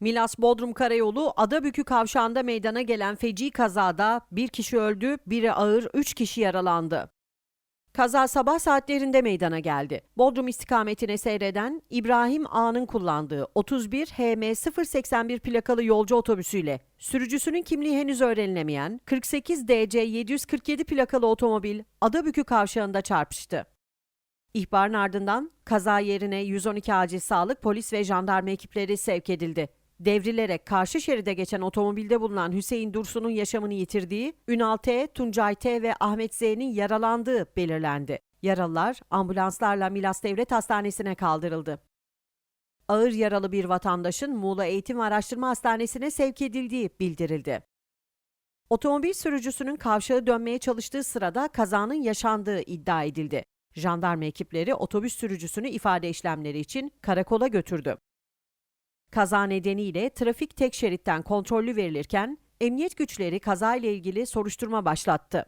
Milas-Bodrum Karayolu Adabükü kavşağında meydana gelen feci kazada bir kişi öldü, biri ağır, üç kişi yaralandı. Kaza sabah saatlerinde meydana geldi. Bodrum istikametine seyreden İbrahim A'nın kullandığı 31 HM 081 plakalı yolcu otobüsüyle sürücüsünün kimliği henüz öğrenilemeyen 48 DC 747 plakalı otomobil Adabükü kavşağında çarpıştı. İhbarın ardından kaza yerine 112 acil sağlık, polis ve jandarma ekipleri sevk edildi. Devrilerek karşı şeride geçen otomobilde bulunan Hüseyin Dursun'un yaşamını yitirdiği, Ünal T, Tuncay T ve Ahmet Z'nin yaralandığı belirlendi. Yaralılar ambulanslarla Milas Devlet Hastanesi'ne kaldırıldı. Ağır yaralı bir vatandaşın Muğla Eğitim ve Araştırma Hastanesi'ne sevk edildiği bildirildi. Otomobil sürücüsünün kavşağı dönmeye çalıştığı sırada kazanın yaşandığı iddia edildi. Jandarma ekipleri otobüs sürücüsünü ifade işlemleri için karakola götürdü. Kaza nedeniyle trafik tek şeritten kontrollü verilirken emniyet güçleri kazayla ilgili soruşturma başlattı.